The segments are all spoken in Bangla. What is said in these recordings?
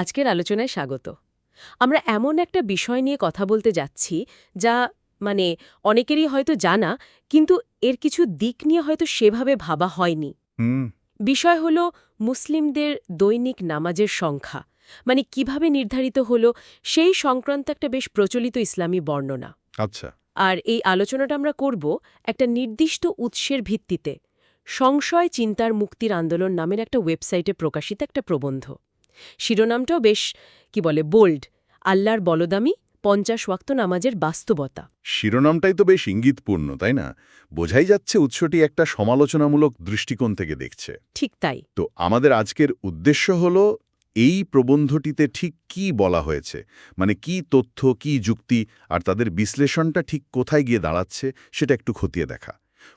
আজকের আলোচনায় স্বাগত। আমরা এমন একটা বিষয় নিয়ে কথা বলতে যাচ্ছি যা মানে অনেকেরই হয়তো জানা কিন্তু এর কিছু দিক নিয়ে হয়তো সেভাবে ভাবা হয়নি। বিষয় হলো মুসলিমদের দৈনিক নামাজের সংখ্যা মানে কীভাবে নির্ধারিত হলো সেই সংক্রান্ত একটা বেশ প্রচলিত ইসলামী বর্ণনা। আচ্ছা। আর এই আলোচনাটা আমরা করব একটা নির্দিষ্ট উৎসের ভিত্তিতে সংশয় চিন্তার মুক্তির আন্দোলন নামের একটা ওয়েবসাইটে প্রকাশিত একটা প্রবন্ধ। শিরোনামটাও বেশ কি বলে বোল্ড আল্লাহর বলদামি পঞ্চাশ ওয়াক্ত নামাজের বাস্তবতা। শিরোনামটাই তো বেশ ইঙ্গিতপূর্ণ তাই না? বোঝাই যাচ্ছে উৎসটি একটা সমালোচনামূলক দৃষ্টিকোণ থেকে দেখছে। ঠিক তাই। তো আমাদের আজকের উদ্দেশ্য হল এই প্রবন্ধটিতে ঠিক কি বলা হয়েছে? মানে কি তথ্য কি যুক্তি আর তাদের বিশ্লেষণটা ঠিক কোথায় গিয়ে দাঁড়াচ্ছে সেটা একটু খতিয়ে দেখা।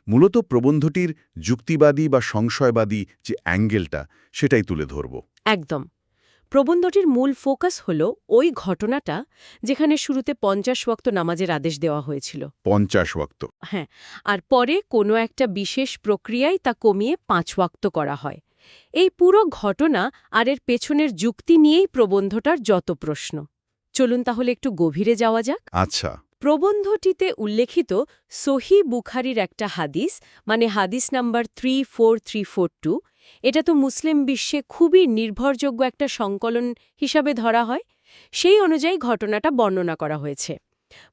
মূলত প্রবন্ধটির যুক্তিবাদী বা সংশয়বাদী যে অ্যাঙ্গেলটা সেটাই তুলে ধরব। একদম। প্রবন্ধটির মূল ফোকাস হল ওই ঘটনাটা যেখানে শুরুতে পঞ্চাশ ওয়াক্ত নামাজের আদেশ দেওয়া হয়েছিল। পঞ্চাশ ওয়াক্ত। হ্যাঁ আর পরে কোনো একটা বিশেষ প্রক্রিয়ায় তা কমিয়ে পাঁচ ওয়াক্ত করা হয়। এই পুরো ঘটনা আর এর পেছনের যুক্তি নিয়েই প্রবন্ধটার যত প্রশ্ন। চলুন তাহলে একটু গভীরে যাওয়া যাক। আচ্ছা। প্রবন্ধটিতে উল্লেখিত সহি বুখারির একটা হাদিস মানে হাদিস number three four three four two এটা তো মুসলিম বিশ্বে খুবই নির্ভরযোগ্য একটা সংকলন হিসাবে ধরা হয়। সেই অনুযায়ী ঘটনাটা বর্ণনা করা হয়েছে।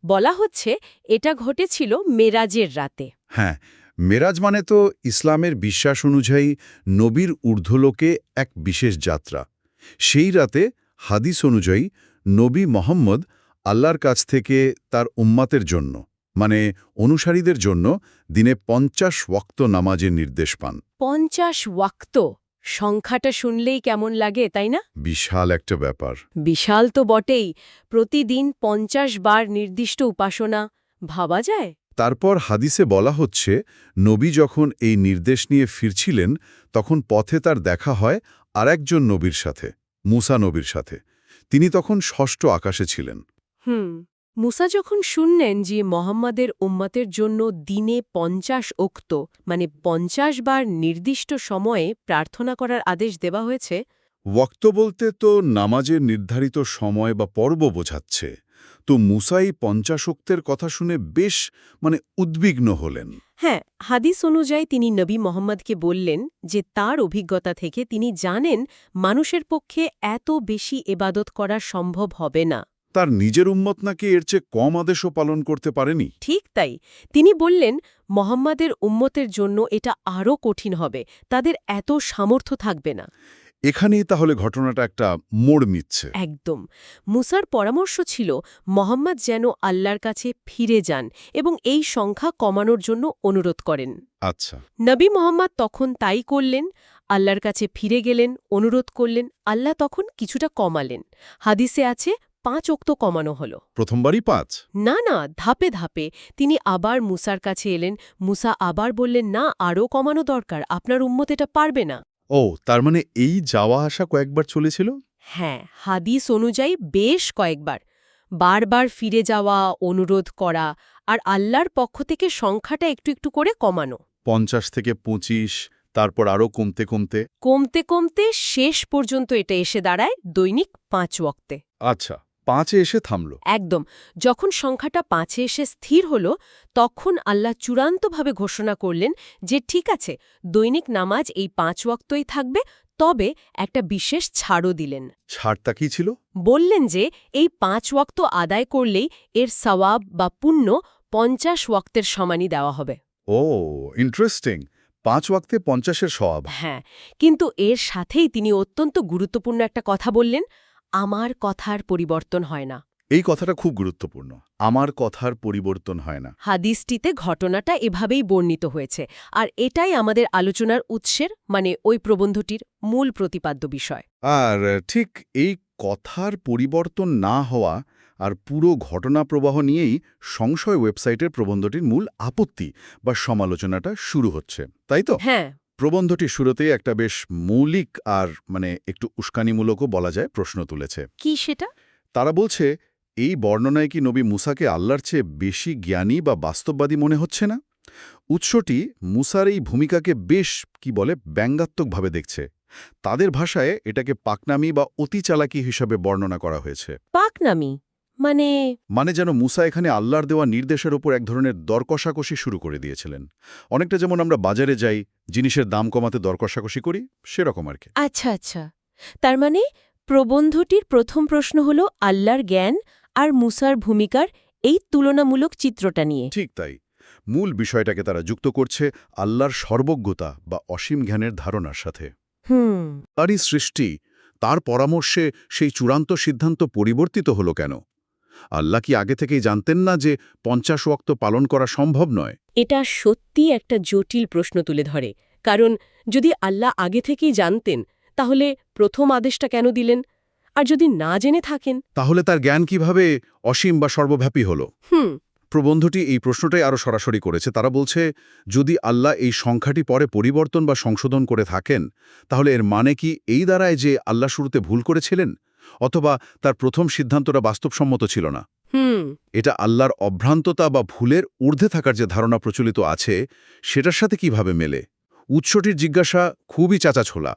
বলা হচ্ছে, এটা ঘটেছিল মেরাজের রাতে। হ্যাঁ মেরাজ মানে তো ইসলামের বিশ্বাস অনুযায়ী নবীর ঊর্ধ্বলোকে এক বিশেষ যাত্রা। সেই রাতে হাদিস অনুযায়ী নবী মোহাম্মদ আল্লাহর কাছ থেকে তার উম্মাতের জন্য। মানে অনুসারীদের জন্য দিনে পঞ্চাশ ওয়াক্ত নামাজের নির্দেশ পান। পঞ্চাশ ওয়াক্ত? সংখ্যাটা শুনলেই কেমন লাগে তাই না? বিশাল একটা ব্যাপার। বিশাল তো বটেই প্রতিদিন পঞ্চাশ বার নির্দিষ্ট উপাসনা ভাবা যায়? তারপর হাদিসে বলা হচ্ছে নবী যখন এই নির্দেশ নিয়ে ফিরছিলেন তখন পথে তার দেখা হয় আরেকজন নবীর সাথে মুসা নবীর সাথে। তিনি তখন ষষ্ঠ আকাশে ছিলেন। হুম। মুসা যখন শুনলেন যে মোহাম্মদের উম্মতের জন্য দিনে পঞ্চাশ ওক্ত মানে পঞ্চাশ বার নির্দিষ্ট সময়ে প্রার্থনা করার আদেশ দেওয়া হয়েছে ওয়াক্ত বলতে তো নামাজের নির্ধারিত সময় বা পর্ব বোঝাচ্ছে। তো মুসাই পঞ্চাশোক্তের কথা শুনে বেশ মানে উদ্বিগ্ন হলেন। হ্যাঁ হাদিস অনুযায়ী তিনি নবী মোহাম্মদকে বললেন যে তার অভিজ্ঞতা থেকে তিনি জানেন মানুষের পক্ষে এত বেশি এবাদত করা সম্ভব হবে না। তার নিজের উম্মত নাকি এর চেয়ে কম আদেশও পালন করতে পারেনি? ঠিক তাই। তিনি বললেন মোহাম্মদের উম্মতের জন্য এটা আরও কঠিন হবে। তাদের এত সামর্থ্য থাকবে না। এখানেই তাহলে ঘটনাটা একটা মোড় নিচ্ছে। একদম। মুসার পরামর্শ ছিল মোহাম্মদ যেন আল্লাহর কাছে ফিরে যান এবং এই সংখ্যা কমানোর জন্য অনুরোধ করেন। আচ্ছা। নবী মোহাম্মদ তখন তাই করলেন আল্লাহর কাছে ফিরে গেলেন অনুরোধ করলেন আল্লাহ তখন কিছুটা কমালেন। হাদিসে আছে পাঁচ অক্ত কমানো হল। প্রথমবারই পাঁচ? না না ধাপে ধাপে। তিনি আবার মুসার কাছে এলেন। মুসা আবার বললেন না আরও কমানো দরকার। আপনার উম্মত এটা পারবে না। ও তার মানে এই যাওয়া আসা কয়েকবার চলেছিল? হ্যাঁ হাদিস অনুযায়ী বেশ কয়েকবার। বারবার ফিরে যাওয়া অনুরোধ করা আর আল্লাহর পক্ষ থেকে সংখ্যাটা একটু একটু করে কমানো। পঞ্চাশ থেকে পঁচিশ তারপর আরও কমতে কমতে? কমতে কমতে শেষ পর্যন্ত এটা এসে দাঁড়ায় দৈনিক পাঁচ ওয়াক্তে। আচ্ছা। পাঁচে এসে থামল। একদম। যখন সংখ্যাটা পাঁচে এসে স্থির হল তখন আল্লাহ চূড়ান্তভাবে ঘোষণা করলেন যে ঠিক আছে দৈনিক নামাজ এই পাঁচ ওয়াক্তই থাকবে তবে একটা বিশেষ ছাড়ও দিলেন। ছাড়টা কি ছিল? বললেন যে এই পাঁচ ওয়াক্ত আদায় করলেই এর সওয়াব বা পুণ্য পঞ্চাশ ওয়াক্তের সমানই দেওয়া হবে। ও ইন্টারেস্টিং পাঁচ ওয়াক্তে পঞ্চাশের সওয়াব। হ্যাঁ কিন্তু এর সাথেই তিনি অত্যন্ত গুরুত্বপূর্ণ একটা কথা বললেন। আমার কথার পরিবর্তন হয় না। এই কথাটা খুব গুরুত্বপূর্ণ। আমার কথার পরিবর্তন হয় না। হাদিসটিতে ঘটনাটা এভাবেই বর্ণিত হয়েছে। আর এটাই আমাদের আলোচনার উৎসের মানে ওই প্রবন্ধটির মূল প্রতিপাদ্য বিষয়। আর ঠিক এই কথার পরিবর্তন না হওয়া আর পুরো ঘটনা প্রবাহ নিয়েই সংশয় ওয়েবসাইটের প্রবন্ধটির মূল আপত্তি বা সমালোচনাটা শুরু হচ্ছে। তাই তো? হ্যাঁ প্রবন্ধটির শুরুতেই একটা বেশ মৌলিক আর মানে একটু উস্কানিমূলকও বলা যায় প্রশ্ন তুলেছে। কি সেটা? তারা বলছে এই বর্ণনায় কি নবী মুসাকে আল্লাহর চেয়ে বেশি জ্ঞানী বা বাস্তববাদী মনে হচ্ছে না? উৎসটি মুসার এই ভূমিকাকে বেশ কি বলে ব্যঙ্গাত্মকভাবে দেখছে। তাদের ভাষায় এটাকে পাকনামি বা অতি চালাকি হিসাবে বর্ণনা করা হয়েছে। পাকনামি? মানে মানে যেন মুসা এখানে আল্লাহর দেওয়া নির্দেশের ওপর এক ধরনের দরকষাকষি শুরু করে দিয়েছিলেন। অনেকটা যেমন আমরা বাজারে যাই জিনিসের দাম কমাতে দরকষাকষি করি সেরকম আর কি। আচ্ছা আচ্ছা। তার মানে প্রবন্ধটির প্রথম প্রশ্ন হল আল্লাহর জ্ঞান আর মুসার ভূমিকার এই তুলনামূলক চিত্রটা নিয়ে। ঠিক তাই। মূল বিষয়টাকে তারা যুক্ত করছে আল্লাহর সর্বজ্ঞতা বা অসীম জ্ঞানের ধারণার সাথে। হুম। তারই সৃষ্টি তার পরামর্শে সেই চূড়ান্ত সিদ্ধান্ত পরিবর্তিত হলো কেন? আল্লাহ কি আগে থেকেই জানতেন না যে পঞ্চাশ ওয়াক্ত পালন করা সম্ভব নয়? এটা সত্যি একটা জটিল প্রশ্ন তুলে ধরে কারণ যদি আল্লাহ আগে থেকেই জানতেন তাহলে প্রথম আদেশটা কেন দিলেন? আর যদি না জেনে থাকেন? তাহলে তার জ্ঞান কীভাবে অসীম বা সর্বব্যাপী হল? হুম। প্রবন্ধটি এই প্রশ্নটাই আরও সরাসরি করেছে। তারা বলছে যদি আল্লাহ এই সংখ্যাটি পরে পরিবর্তন বা সংশোধন করে থাকেন তাহলে এর মানে কি এই দ্বারায় যে আল্লাহ শুরুতে ভুল করেছিলেন? অথবা তার প্রথম সিদ্ধান্তটা বাস্তবসম্মত ছিল না। হুম। এটা আল্লাহর অভ্রান্ততা বা ভুলের ঊর্ধ্বে থাকার যে ধারণা প্রচলিত আছে সেটার সাথে কীভাবে মেলে? উৎসটির জিজ্ঞাসা খুবই চাচাছোলা।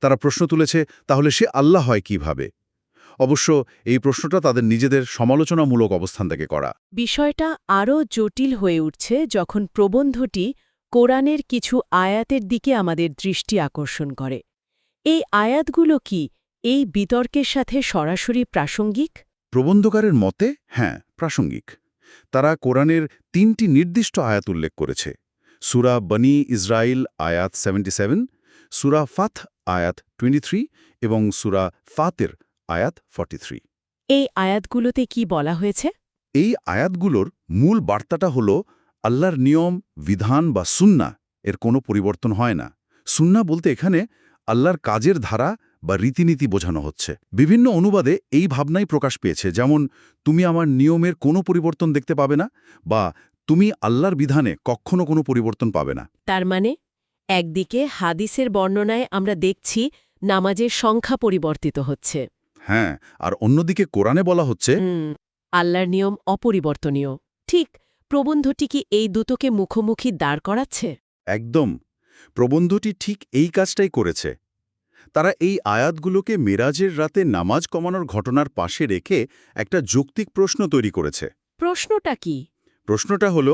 তারা প্রশ্ন তুলেছে তাহলে সে আল্লাহ হয় কীভাবে? অবশ্য এই প্রশ্নটা তাদের নিজেদের সমালোচনামূলক অবস্থান থেকে করা। বিষয়টা আরও জটিল হয়ে উঠছে যখন প্রবন্ধটি কোরআনের কিছু আয়াতের দিকে আমাদের দৃষ্টি আকর্ষণ করে। এই আয়াতগুলো কি? এই বিতর্কের সাথে সরাসরি প্রাসঙ্গিক? প্রবন্ধকারের মতে হ্যাঁ প্রাসঙ্গিক। তারা কোরআনের তিনটি নির্দিষ্ট আয়াত উল্লেখ করেছে। সুরা বনি ইসরাইল আয়াত 77 সুরা ফাথ আয়াত 23 এবং সুরা ফাতের আয়াত 43 এই আয়াতগুলোতে কি বলা হয়েছে? এই আয়াতগুলোর মূল বার্তাটা হল আল্লাহর নিয়ম বিধান বা সুন্না এর কোনো পরিবর্তন হয় না। সুন্না বলতে এখানে আল্লাহর কাজের ধারা বা রীতিনীতি বোঝানো হচ্ছে। বিভিন্ন অনুবাদে এই ভাবনাই প্রকাশ পেয়েছে যেমন তুমি আমার নিয়মের কোনো পরিবর্তন দেখতে পাবে না বা তুমি আল্লাহর বিধানে কখনো কোনো পরিবর্তন পাবে না তার মানে একদিকে হাদিসের বর্ণনায় আমরা দেখছি নামাজের সংখ্যা পরিবর্তিত হচ্ছে। হ্যাঁ আর অন্যদিকে কোরআনে বলা হচ্ছে আল্লাহর নিয়ম অপরিবর্তনীয়। ঠিক প্রবন্ধটি কি এই দুটোকে মুখোমুখি দাঁড় করাচ্ছে? একদম প্রবন্ধটি ঠিক এই কাজটাই করেছে। তারা এই আয়াতগুলোকে মেরাজের রাতে নামাজ কমানোর ঘটনার পাশে রেখে একটা যৌক্তিক প্রশ্ন তৈরি করেছে। প্রশ্নটা কি? প্রশ্নটা হল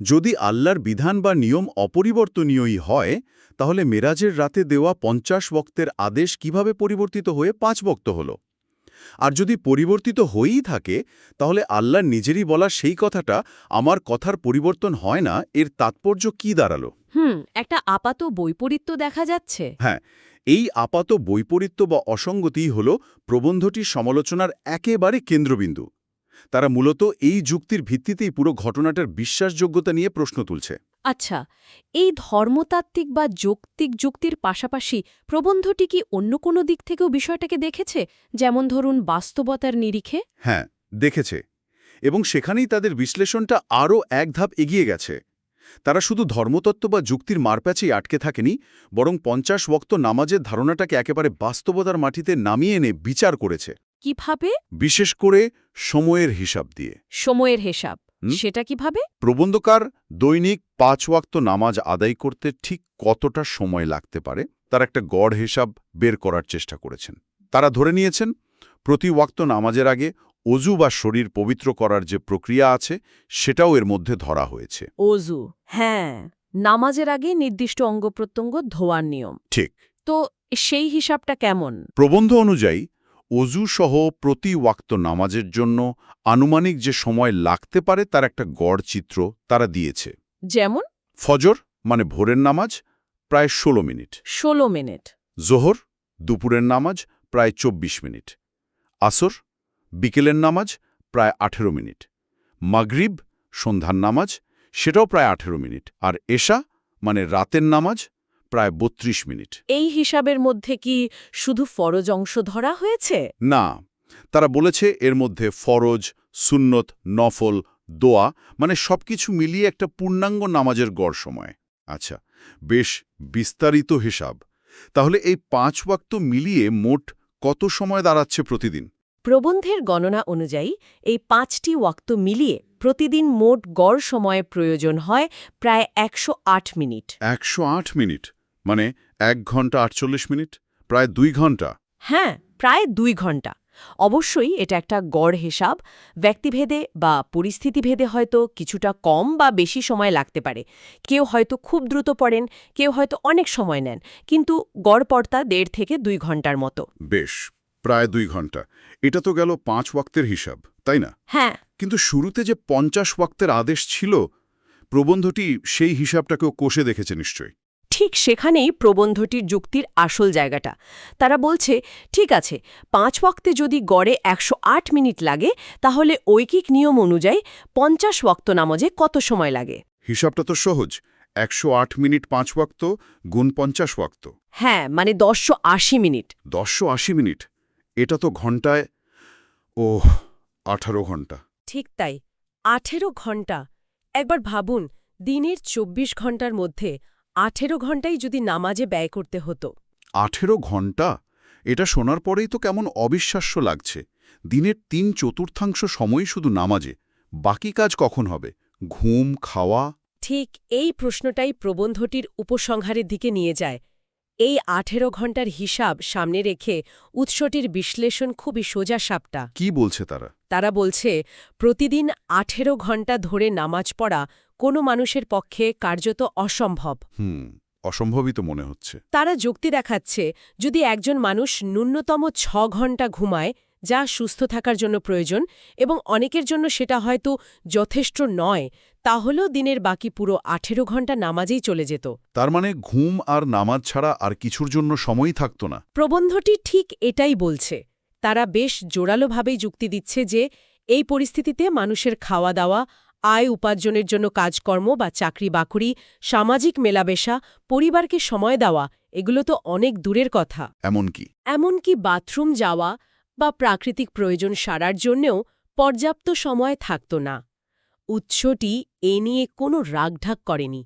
যদি আল্লাহর বিধান বা নিয়ম অপরিবর্তনীয়ই হয় তাহলে মেরাজের রাতে দেওয়া পঞ্চাশ বক্তের আদেশ কীভাবে পরিবর্তিত হয়ে পাঁচ বক্ত হল? আর যদি পরিবর্তিত হয়েই থাকে তাহলে আল্লাহ নিজেরই বলা সেই কথাটা আমার কথার পরিবর্তন হয় না এর তাৎপর্য কি দাঁড়াল? হুম একটা আপাত বৈপরীত্য দেখা যাচ্ছে। হ্যাঁ এই আপাত বৈপরীত্য বা অসঙ্গতিই হল প্রবন্ধটির সমালোচনার একেবারে কেন্দ্রবিন্দু। তারা মূলত এই যুক্তির ভিত্তিতেই পুরো ঘটনাটার বিশ্বাসযোগ্যতা নিয়ে প্রশ্ন তুলছে। আচ্ছা এই ধর্মতাত্ত্বিক বা যৌক্তিক যুক্তির পাশাপাশি প্রবন্ধটি কি অন্য কোনো দিক থেকেও বিষয়টাকে দেখেছে? যেমন ধরুন বাস্তবতার নিরিখে? হ্যাঁ দেখেছে। এবং সেখানেই তাদের বিশ্লেষণটা আরও এক ধাপ এগিয়ে গেছে। তারা শুধু ধর্মতত্ত্ব বা যুক্তির মারপ্যাচেই আটকে থাকেনি বরং পঞ্চাশ ওয়াক্ত নামাজের ধারণাটাকে একেবারে বাস্তবতার মাটিতে নামিয়ে এনে বিচার করেছে। কীভাবে? বিশেষ করে সময়ের হিসাব দিয়ে। সময়ের হিসাব। সেটা কীভাবে? প্রবন্ধকার দৈনিক পাঁচ ওয়াক্ত নামাজ আদায় করতে ঠিক কতটা সময় লাগতে পারে তার একটা গড় হিসাব বের করার চেষ্টা করেছেন। তারা ধরে নিয়েছেন প্রতি ওয়াক্ত নামাজের আগে অজু বা শরীর পবিত্র করার যে প্রক্রিয়া আছে সেটাও এর মধ্যে ধরা হয়েছে। অজু হ্যাঁ নামাজের আগে নির্দিষ্ট অঙ্গ প্রত্যঙ্গ ধোয়ার নিয়ম। ঠিক। তো সেই হিসাবটা কেমন? প্রবন্ধ অনুযায়ী অজু সহ প্রতি ওয়াক্ত নামাজের জন্য আনুমানিক যে সময় লাগতে পারে তার একটা গড় চিত্র তারা দিয়েছে। যেমন? ফজর মানে ভোরের নামাজ প্রায় ১৬ মিনিট। ১৬ মিনিট। জোহর দুপুরের নামাজ প্রায় ২৪ মিনিট। আসর বিকেলের নামাজ প্রায় ১৮ মিনিট। মাগরিব সন্ধ্যার নামাজ সেটাও প্রায় ১৮ মিনিট। আর এশা মানে রাতের নামাজ প্রায় ৩২ মিনিট। এই হিসাবের মধ্যে কি শুধু ফরজ অংশ ধরা হয়েছে? না তারা বলেছে এর মধ্যে ফরজ সুন্নত নফল দোয়া মানে সবকিছু মিলিয়ে একটা পূর্ণাঙ্গ নামাজের গড় সময়। আচ্ছা বেশ বিস্তারিত হিসাব। তাহলে এই পাঁচ ওয়াক্ত মিলিয়ে মোট কত সময় দাঁড়াচ্ছে প্রতিদিন? প্রবন্ধের গণনা অনুযায়ী এই পাঁচটি ওয়াক্ত মিলিয়ে প্রতিদিন মোট গড় সময়ে প্রয়োজন হয় প্রায় একশো আট মিনিট। একশো আট মিনিট? মানে এক ঘণ্টা আটচল্লিশ মিনিট? প্রায় দুই ঘণ্টা? হ্যাঁ প্রায় দুই ঘণ্টা। অবশ্যই এটা একটা গড় হিসাব। ব্যক্তিভেদে বা পরিস্থিতিভেদে হয়তো কিছুটা কম বা বেশি সময় লাগতে পারে। কেউ হয়তো খুব দ্রুত পড়েন কেউ হয়তো অনেক সময় নেন। কিন্তু গড় পর্তা দেড় থেকে দুই ঘণ্টার মতো। বেশ। প্রায় দুই ঘণ্টা। এটা তো গেল পাঁচ ওয়াক্তের হিসাব তাই না? হ্যাঁ। কিন্তু শুরুতে যে পঞ্চাশ ওয়াক্তের আদেশ ছিল প্রবন্ধটি সেই হিসাবটাকেও কষে দেখেছে নিশ্চয়ই। ঠিক সেখানেই প্রবন্ধটির যুক্তির আসল জায়গাটা। তারা বলছে ঠিক আছে পাঁচ ওয়াক্তে যদি গড়ে একশো আট মিনিট লাগে তাহলে ঐকিক নিয়ম অনুযায়ী পঞ্চাশ ওয়াক্ত নামাজে কত সময় লাগে? হিসাবটা তো সহজ একশো আট মিনিট পাঁচ ওয়াক্ত গুণ পঞ্চাশ ওয়াক্ত। হ্যাঁ মানে দশশো আশি মিনিট। দশশো আশি মিনিট। এটা তো ঘন্টায় ও আঠারো ঘণ্টা। ঠিক তাই আঠেরো ঘণ্টা। একবার ভাবুন দিনের চব্বিশ ঘণ্টার মধ্যে আঠেরো ঘন্টাই যদি নামাজে ব্যয় করতে হতো। আঠেরো ঘণ্টা? এটা শোনার পরেই তো কেমন অবিশ্বাস্য লাগছে। দিনের তিন চতুর্থাংশ সময় শুধু নামাজে বাকি কাজ কখন হবে? ঘুম খাওয়া? ঠিক এই প্রশ্নটাই প্রবন্ধটির উপসংহারের দিকে নিয়ে যায়। এই আঠেরো ঘণ্টার হিসাব সামনে রেখে উৎসটির বিশ্লেষণ খুবই সোজা সাপটা। কি বলছে তারা? তারা বলছে প্রতিদিন আঠেরো ঘণ্টা ধরে নামাজ পড়া কোনো মানুষের পক্ষে কার্যত অসম্ভব। হুম অসম্ভবই তো মনে হচ্ছে। তারা যুক্তি দেখাচ্ছে যদি একজন মানুষ ন্যূনতম ছ ঘণ্টা ঘুমায় যা সুস্থ থাকার জন্য প্রয়োজন এবং অনেকের জন্য সেটা হয়তো যথেষ্ট নয় তাহলেও দিনের বাকি পুরো আঠেরো ঘণ্টা নামাজেই চলে যেত। তার মানে ঘুম আর নামাজ ছাড়া আর কিছুর জন্য সময়ই থাকতো না। প্রবন্ধটি ঠিক এটাই বলছে। তারা বেশ জোরালোভাবেই যুক্তি দিচ্ছে যে এই পরিস্থিতিতে মানুষের খাওয়া দাওয়া আয় উপার্জনের জন্য কাজকর্ম বা চাকরি বাকরি সামাজিক মেলাবেশা পরিবারকে সময় দেওয়া এগুলো তো অনেক দূরের কথা। এমনকি এমনকি বাথরুম যাওয়া বা প্রাকৃতিক প্রয়োজন সারার জন্যেও পর্যাপ্ত সময় থাকত না। উৎসটি এ নিয়ে কোনো রাগঢাক করেনি।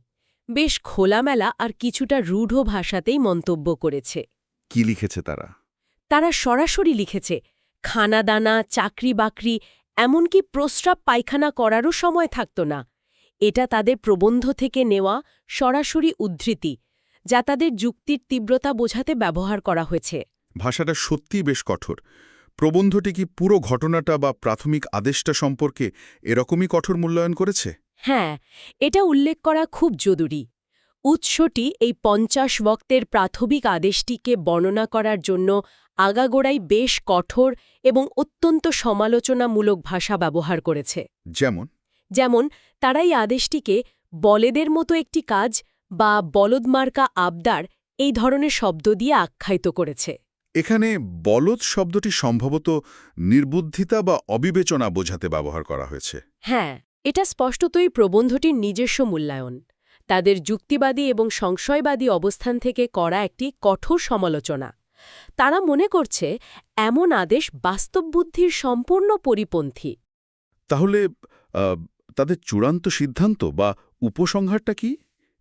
বেশ খোলামেলা আর কিছুটা রূঢ় ভাষাতেই মন্তব্য করেছে। কি লিখেছে তারা? তারা সরাসরি লিখেছে খানাদানা চাকরি বাকরি এমনকি প্রস্রাব পায়খানা করারও সময় থাকত না। এটা তাদের প্রবন্ধ থেকে নেওয়া সরাসরি উদ্ধৃতি যা তাদের যুক্তির তীব্রতা বোঝাতে ব্যবহার করা হয়েছে। ভাষাটা সত্যিই বেশ কঠোর। প্রবন্ধটি কি পুরো ঘটনাটা বা প্রাথমিক আদেশটা সম্পর্কে এরকমই কঠোর মূল্যায়ন করেছে? হ্যাঁ এটা উল্লেখ করা খুব জরুরি। উৎসটি এই পঞ্চাশ বক্তের প্রাথমিক আদেশটিকে বর্ণনা করার জন্য আগাগোড়াই বেশ কঠোর এবং অত্যন্ত সমালোচনামূলক ভাষা ব্যবহার করেছে। যেমন? যেমন তারা এই আদেশটিকে বলেদের মতো একটি কাজ বা বলদমার্কা আবদার এই ধরনের শব্দ দিয়ে আখ্যায়িত করেছে। এখানে বলদ শব্দটি সম্ভবত নির্বুদ্ধিতা বা অবিবেচনা বোঝাতে ব্যবহার করা হয়েছে। হ্যাঁ এটা স্পষ্টতই প্রবন্ধটির নিজস্ব মূল্যায়ন। তাদের যুক্তিবাদী এবং সংশয়বাদী অবস্থান থেকে করা একটি কঠোর সমালোচনা। তারা মনে করছে এমন আদেশ বাস্তববুদ্ধির সম্পূর্ণ পরিপন্থী। তাহলে তাদের চূড়ান্ত সিদ্ধান্ত বা উপসংহারটা কি?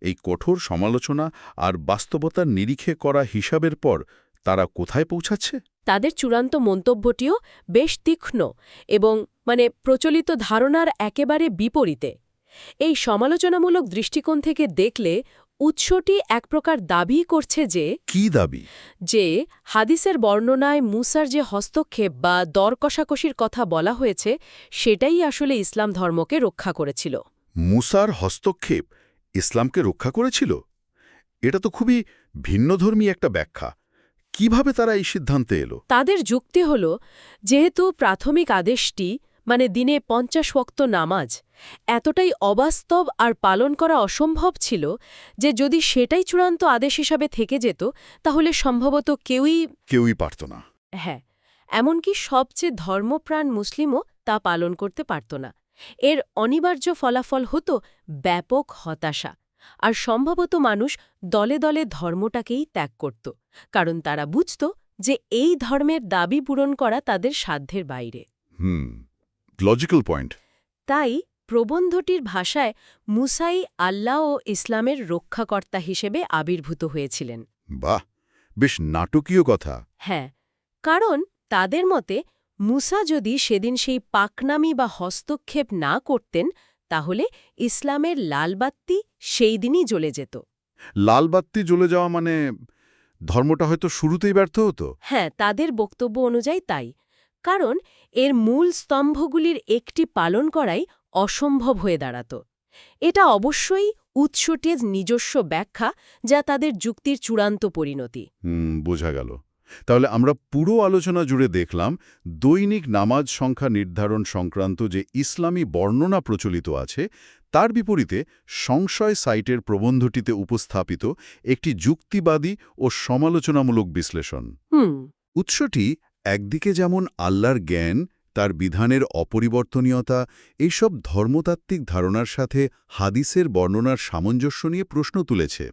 এই কঠোর সমালোচনা আর বাস্তবতার নিরিখে করা হিসাবের পর তারা কোথায় পৌঁছাচ্ছে? তাদের চূড়ান্ত মন্তব্যটিও বেশ তীক্ষ্ণ এবং মানে প্রচলিত ধারণার একেবারে বিপরীতে। এই সমালোচনামূলক দৃষ্টিকোণ থেকে দেখলে উৎসটি এক প্রকার দাবি করছে যে কি দাবি? যে হাদিসের বর্ণনায় মুসার যে হস্তক্ষেপ বা দর কষাকষির কথা বলা হয়েছে সেটাই আসলে ইসলাম ধর্মকে রক্ষা করেছিল। মুসার হস্তক্ষেপ ইসলামকে রক্ষা করেছিল? এটা তো খুবই ভিন্নধর্মী একটা ব্যাখ্যা। কীভাবে তারা এই সিদ্ধান্তে এলো? তাদের যুক্তি হল যেহেতু প্রাথমিক আদেশটি মানে দিনে পঞ্চাশ ওক্ত নামাজ এতটাই অবাস্তব আর পালন করা অসম্ভব ছিল যে যদি সেটাই চূড়ান্ত আদেশ হিসাবে থেকে যেত তাহলে সম্ভবত কেউই কেউই পারত না। হ্যাঁ এমনকি সবচেয়ে ধর্মপ্রাণ মুসলিমও তা পালন করতে পারত না। এর অনিবার্য ফলাফল হতো ব্যাপক হতাশা। আর সম্ভবত মানুষ দলে দলে ধর্মটাকেই ত্যাগ করত কারণ তারা বুঝত যে এই ধর্মের দাবি পূরণ করা তাদের সাধ্যের বাইরে। হুম লজিক্যাল পয়েন্ট তাই প্রবন্ধটির ভাষায় মুসাই আল্লাহ ও ইসলামের রক্ষাকর্তা হিসেবে আবির্ভূত হয়েছিলেন। বাহ বেশ নাটকীয় কথা। হ্যাঁ কারণ তাদের মতে মুসা যদি সেদিন সেই পাকনামি বা হস্তক্ষেপ না করতেন তাহলে ইসলামের লালবাত্তি সেই দিনই জ্বলে যেত। লালবাত্তি জ্বলে যাওয়া মানে ধর্মটা হয়তো শুরুতেই ব্যর্থ হতো? হ্যাঁ তাদের বক্তব্য অনুযায়ী তাই। কারণ এর মূল স্তম্ভগুলির একটি পালন করাই অসম্ভব হয়ে দাঁড়াত। এটা অবশ্যই উৎসটির নিজস্ব ব্যাখ্যা যা তাদের যুক্তির চূড়ান্ত পরিণতি। বোঝা গেল। তাহলে আমরা পুরো আলোচনা জুড়ে দেখলাম দৈনিক নামাজ সংখ্যা নির্ধারণ সংক্রান্ত যে ইসলামী বর্ণনা প্রচলিত আছে তার বিপরীতে সংশয় সাইটের প্রবন্ধটিতে উপস্থাপিত একটি যুক্তিবাদী ও সমালোচনামূলক বিশ্লেষণ। উৎসটি একদিকে যেমন আল্লাহর জ্ঞান তার বিধানের অপরিবর্তনীয়তা এইসব ধর্মতাত্ত্বিক ধারণার সাথে হাদিসের বর্ণনার সামঞ্জস্য নিয়ে প্রশ্ন তুলেছে।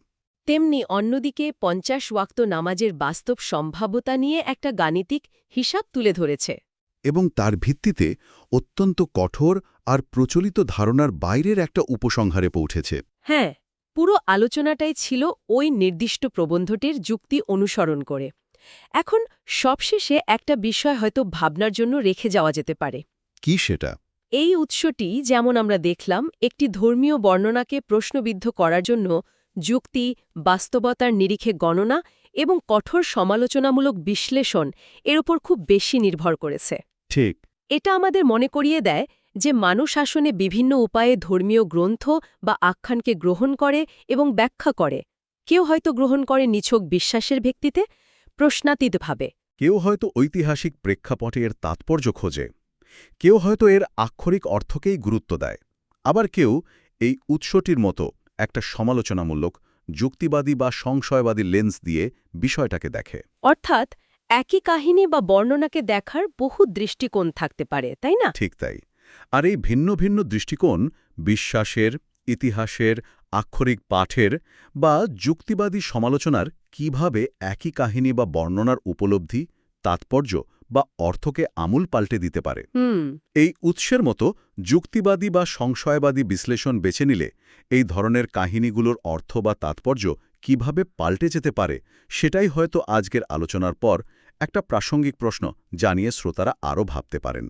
তেমনি অন্যদিকে পঞ্চাশ ওয়াক্ত নামাজের বাস্তব সম্ভাব্যতা নিয়ে একটা গাণিতিক হিসাব তুলে ধরেছে। এবং তার ভিত্তিতে অত্যন্ত কঠোর আর প্রচলিত ধারণার বাইরের একটা উপসংহারে পৌঁছেছে। হ্যাঁ পুরো আলোচনাটাই ছিল ওই নির্দিষ্ট প্রবন্ধটির যুক্তি অনুসরণ করে। এখন সবশেষে একটা বিষয় হয়তো ভাবনার জন্য রেখে যাওয়া যেতে পারে। কি সেটা? এই উৎসটি যেমন আমরা দেখলাম একটি ধর্মীয় বর্ণনাকে প্রশ্নবিদ্ধ করার জন্য যুক্তি বাস্তবতার নিরিখে গণনা এবং কঠোর সমালোচনামূলক বিশ্লেষণ এর উপর খুব বেশি নির্ভর করেছে। ঠিক। এটা আমাদের মনে করিয়ে দেয় যে মানুষ আসনে বিভিন্ন উপায়ে ধর্মীয় গ্রন্থ বা আখ্যানকে গ্রহণ করে এবং ব্যাখ্যা করে। কেউ হয়তো গ্রহণ করে নিছক বিশ্বাসের ভিত্তিতে প্রশ্নাতীতভাবে কেউ হয়তো ঐতিহাসিক প্রেক্ষাপটে এর তাৎপর্য খোঁজে। কেউ হয়তো এর আক্ষরিক অর্থকেই গুরুত্ব দেয়। আবার কেউ এই উৎসটির মতো একটা সমালোচনামূলক যুক্তিবাদী বা সংশয়বাদী লেন্স দিয়ে বিষয়টাকে দেখে। অর্থাৎ একই কাহিনী বা বর্ণনাকে দেখার বহু দৃষ্টিকোণ থাকতে পারে তাই না? ঠিক তাই। আর এই ভিন্ন ভিন্ন দৃষ্টিকোণ বিশ্বাসের ইতিহাসের আক্ষরিক পাঠের বা যুক্তিবাদী সমালোচনার কীভাবে একই কাহিনী বা বর্ণনার উপলব্ধি তাৎপর্য বা অর্থকে আমূল পাল্টে দিতে পারে। এই উৎসের মতো যুক্তিবাদী বা সংশয়বাদী বিশ্লেষণ বেছে নিলে এই ধরনের কাহিনীগুলোর অর্থ বা তাৎপর্য কীভাবে পাল্টে যেতে পারে সেটাই হয়তো আজকের আলোচনার পর একটা প্রাসঙ্গিক প্রশ্ন জানিয়ে শ্রোতারা আরও ভাবতে পারেন।